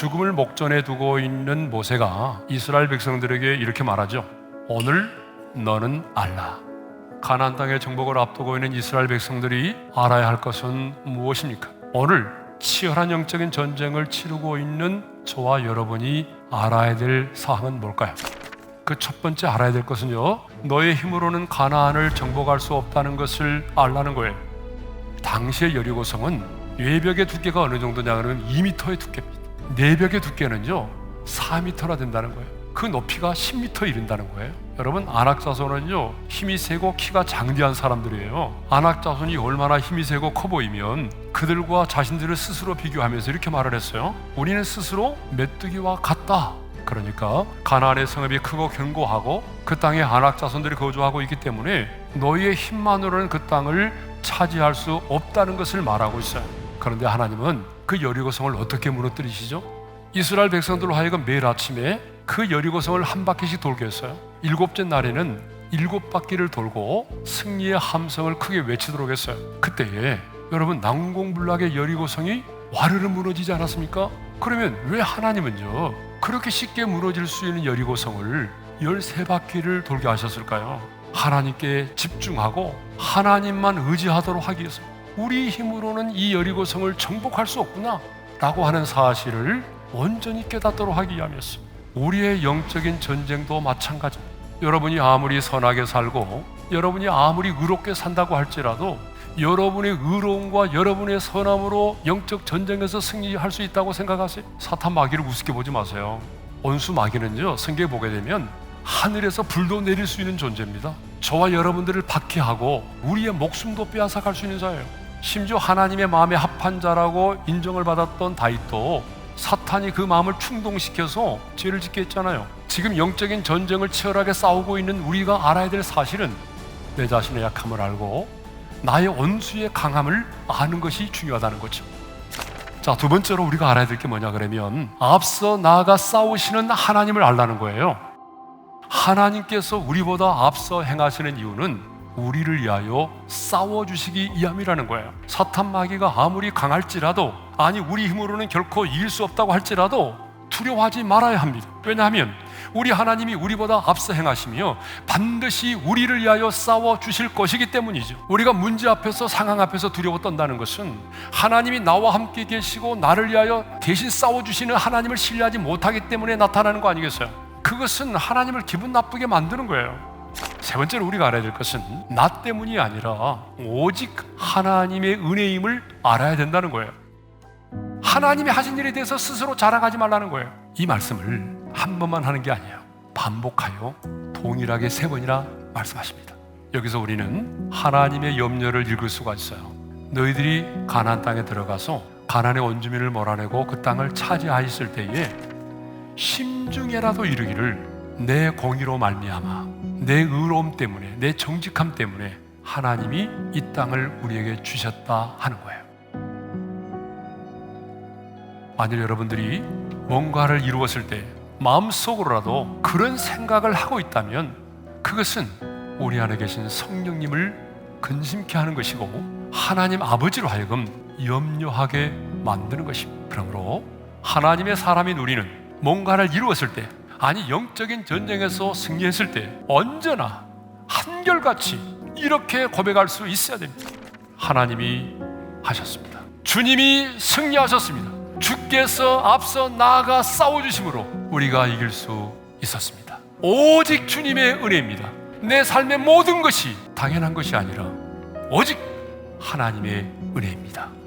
죽음을 목전에 두고 있는 모세가 이스라엘 백성들에게 이렇게 말하죠. 오늘 너는 알라. 가나안 땅의 정복을 앞두고 있는 이스라엘 백성들이 알아야 할 것은 무엇입니까? 오늘 치열한 영적인 전쟁을 치르고 있는 저와 여러분이 알아야 될 사항은 뭘까요? 그 첫 번째 알아야 될 것은요. 너의 힘으로는 가나안을 정복할 수 없다는 것을 알라는 거예요. 당시의 여리고성은 외벽의 두께가 어느 정도냐 그러면 2m의 두께입니다. 내벽의 두께는요 4m나 된다는 거예요. 그 높이가 10m 이른다는 거예요. 여러분 안악자손은요 힘이 세고 키가 장대한 사람들이에요. 안악자손이 얼마나 힘이 세고 커 보이면 그들과 자신들을 스스로 비교하면서 이렇게 말을 했어요. 우리는 스스로 메뚜기와 같다. 그러니까 가나안의 성읍이 크고 견고하고 그 땅에 안악자손들이 거주하고 있기 때문에 너희의 힘만으로는 그 땅을 차지할 수 없다는 것을 말하고 있어요. 그런데 하나님은 그 여리고성을 어떻게 무너뜨리시죠? 이스라엘 백성들로 하여금 매일 아침에 그 여리고성을 한 바퀴씩 돌게 했어요. 일곱째 날에는 일곱 바퀴를 돌고 승리의 함성을 크게 외치도록 했어요. 그때에 여러분 난공불락의 여리고성이 와르르 무너지지 않았습니까? 그러면 왜 하나님은요 그렇게 쉽게 무너질 수 있는 여리고성을 열세 바퀴를 돌게 하셨을까요? 하나님께 집중하고 하나님만 의지하도록 하기 위해서 우리 힘으로는 이 여리고성을 정복할 수 없구나 라고 하는 사실을 온전히 깨닫도록 하기 위함이었습니다. 우리의 영적인 전쟁도 마찬가지입니다. 여러분이 아무리 선하게 살고 여러분이 아무리 의롭게 산다고 할지라도 여러분의 의로움과 여러분의 선함으로 영적 전쟁에서 승리할 수 있다고 생각하세요? 사탄 마귀를 우습게 보지 마세요. 원수 마귀는요, 성경에 보게 되면 하늘에서 불도 내릴 수 있는 존재입니다. 저와 여러분들을 박해하고 우리의 목숨도 빼앗아 갈 수 있는 자예요. 심지어 하나님의 마음에 합한 자라고 인정을 받았던 다윗도 사탄이 그 마음을 충동시켜서 죄를 짓게 했잖아요. 지금 영적인 전쟁을 치열하게 싸우고 있는 우리가 알아야 될 사실은 내 자신의 약함을 알고 나의 원수의 강함을 아는 것이 중요하다는 거죠. 자, 두 번째로 우리가 알아야 될 게 뭐냐 그러면 앞서 나아가 싸우시는 하나님을 알라는 거예요. 하나님께서 우리보다 앞서 행하시는 이유는 우리를 위하여 싸워 주시기 위함이라는 거예요. 사탄 마귀가 아무리 강할지라도 아니 우리 힘으로는 결코 이길 수 없다고 할지라도 두려워하지 말아야 합니다. 왜냐하면 우리 하나님이 우리보다 앞서 행하시며 반드시 우리를 위하여 싸워 주실 것이기 때문이죠. 우리가 문제 앞에서 상황 앞에서 두려워 떤다는 것은 하나님이 나와 함께 계시고 나를 위하여 대신 싸워 주시는 하나님을 신뢰하지 못하기 때문에 나타나는 거 아니겠어요? 그것은 하나님을 기분 나쁘게 만드는 거예요. 세 번째로 우리가 알아야 될 것은 나 때문이 아니라 오직 하나님의 은혜임을 알아야 된다는 거예요. 하나님이 하신 일에 대해서 스스로 자랑하지 말라는 거예요. 이 말씀을 한 번만 하는 게 아니에요. 반복하여 동일하게 세 번이나 말씀하십니다. 여기서 우리는 하나님의 염려를 읽을 수가 있어요. 너희들이 가나안 땅에 들어가서 가나안의 원주민을 몰아내고 그 땅을 차지하였을 때에 심중에라도 이르기를 내 공의로 말미암아 내 의로움 때문에 내 정직함 때문에 하나님이 이 땅을 우리에게 주셨다 하는 거예요. 만일 여러분들이 뭔가를 이루었을 때 마음속으로라도 그런 생각을 하고 있다면 그것은 우리 안에 계신 성령님을 근심케 하는 것이고 하나님 아버지로 하여금 염려하게 만드는 것입니다. 그러므로 하나님의 사람인 우리는 뭔가를 이루었을 때 아니 영적인 전쟁에서 승리했을 때 언제나 한결같이 이렇게 고백할 수 있어야 됩니다. 하나님이 하셨습니다. 주님이 승리하셨습니다. 주께서 앞서 나아가 싸워주심으로 우리가 이길 수 있었습니다. 오직 주님의 은혜입니다. 내 삶의 모든 것이 당연한 것이 아니라 오직 하나님의 은혜입니다.